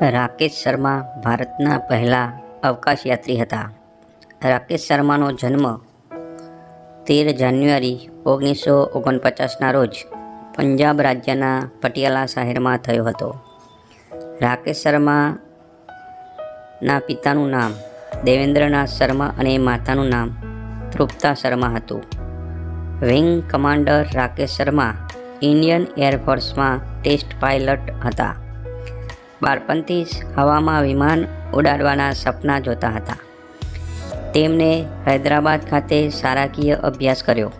રાકેશ શર્મા ભારતના પહેલા અવકાશયાત્રી હતા. રાકેશ શર્માનો જન્મ તેર જાન્યુઆરી ઓગણીસો ઓગણપચાસના રોજ પંજાબ રાજ્યના પટિયાલા શહેરમાં થયો હતો. રાકેશ શર્માના પિતાનું નામ દેવેન્દ્રનાથ શર્મા અને માતાનું નામ તૃપ્તા શર્મા હતું. Wing commander Rakesh Sharma Indian એરફોર્સમાં test pilot હતા. બાળપણથી જ હવામાં વિમાન ઉડાડવાના સપના જોતા હતા. તેમણે હૈદરાબાદ ખાતે શારાકીય અભ્યાસ કર્યો.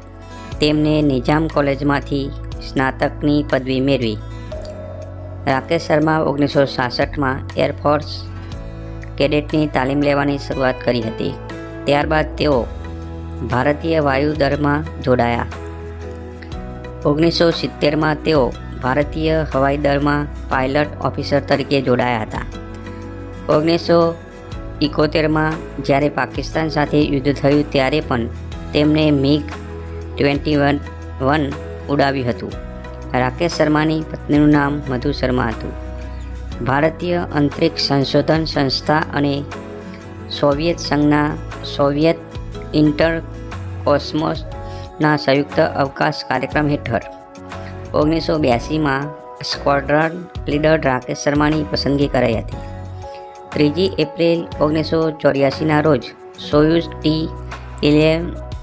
તેમને નિઝામ કોલેજમાંથી સ્નાતકની પદવી મેળવી. રાકેશ શર્મા ઓગણીસો સાસઠમાં એરફોર્સ કેડેટની તાલીમ લેવાની શરૂઆત કરી હતી. ત્યારબાદ તેઓ ભારતીય વાયુદળમાં જોડાયા. ઓગણીસો સિત્તેરમાં તેઓ ભારતીય હવાઈ દળમાં પાયલટ ઓફિસર તરીકે જોડાયા હતા. ઓગણીસો ઇકોતેરમાં જ્યારે પાકિસ્તાન સાથે યુદ્ધ થયું ત્યારે પણ તેમણે મિગ ટ્વેન્ટી વન વન ઉડાવ્યું હતું. રાકેશ શર્માની પત્નીનું નામ મધુ શર્મા હતું. ભારતીય અંતરિક્ષ સંશોધન સંસ્થા અને સોવિયત સંઘના સોવિયત ઇન્ટર કોસ્મોસના સંયુક્ત અવકાશ કાર્યક્રમ હેઠળ ઓગણીસો બ્યાસીમાં સ્ક્વોડ્રન લીડર રાકેશ શર્માની પસંદગી કરાઈ હતી. ત્રીજી એપ્રિલ ઓગણીસો ચોર્યાસીના રોજ સોયુઝ ટી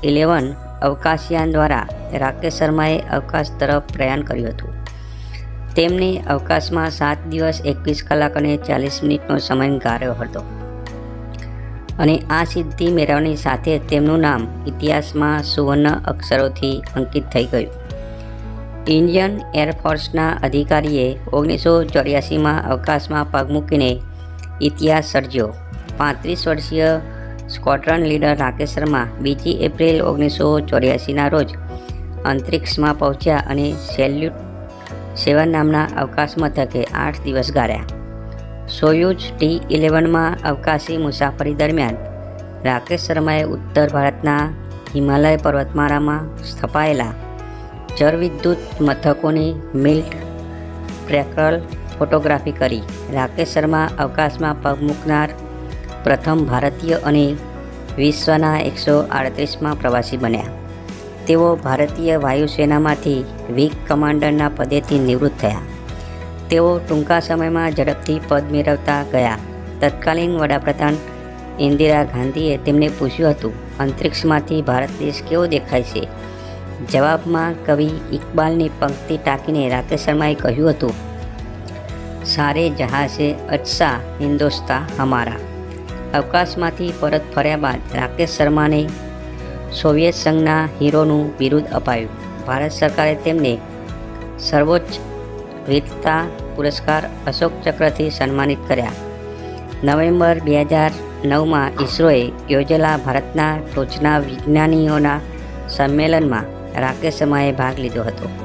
ઇલેવન અવકાશયાન દ્વારા રાકેશ શર્માએ અવકાશ તરફ પ્રયાણ કર્યું હતું. તેમને અવકાશમાં સાત દિવસ એકવીસ કલાક અને ચાલીસ મિનિટનો સમય ગાળ્યો હતો. અને આ સિદ્ધિ મેળવવાની સાથે તેમનું નામ ઇતિહાસમાં સુવર્ણ અક્ષરોથી અંકિત થઈ ગયું. ઇન્ડિયન એરફોર્સના અધિકારીએ ઓગણીસો ચોર્યાસીમાં અવકાશમાં પગ મૂકીને ઇતિહાસ સર્જ્યો. પાંત્રીસ વર્ષીય સ્કોડ્રન લીડર રાકેશ શર્મા બીજી એપ્રિલ ઓગણીસો ચોર્યાસીના રોજ અંતરિક્ષમાં પહોંચ્યા અને સેલ્યુટ સેવન નામના અવકાશ મથકે આઠ દિવસ ગાળ્યા. સોયુઝ ટી ઇલેવનમાં અવકાશી મુસાફરી દરમિયાન રાકેશ શર્માએ ઉત્તર ભારતના હિમાલય પર્વતમાળામાં સ્થપાયેલા જળવિદ્યુત મથકોની મિલ્ટ પ્રેકરલ ફોટોગ્રાફી કરી. રાકેશ શર્મા અવકાશમાં પગ મૂકનાર પ્રથમ ભારતીય અને વિશ્વના એકસો આડત્રીસમાં પ્રવાસી બન્યા. તેઓ ભારતીય વાયુસેનામાંથી વીક કમાન્ડરના પદેથી નિવૃત્ત થયા. તેઓ ટૂંકા સમયમાં ઝડપથી પદ મેળવતા ગયા. તત્કાલીન વડાપ્રધાન ઇન્દિરા ગાંધીએ તેમને પૂછ્યું હતું, અંતરિક્ષમાંથી ભારત દેશ કેવો દેખાય છે? જવાબમાં કવિ ઇકબાલની પંક્તિ ટાંકીને રાકેશ શર્માએ કહ્યું હતું, સારે જહાં સે અચ્છા હિન્દોસ્તા હમારા. અવકાશમાંથી પરત ફર્યા બાદ રાકેશ શર્માને સોવિયત સંઘના હીરોનું બિરુદ અપાયું. ભારત સરકારે તેમને સર્વોચ્ચ વીરતા પુરસ્કાર અશોક ચક્રથી સન્માનિત કર્યા. નવેમ્બર બે હજાર નવમાં ઇસરોએ યોજેલા ભારતના ટોચના વિજ્ઞાનીઓના સંમેલનમાં રાકેશ શર્માએ ભાગ લીધો હતો.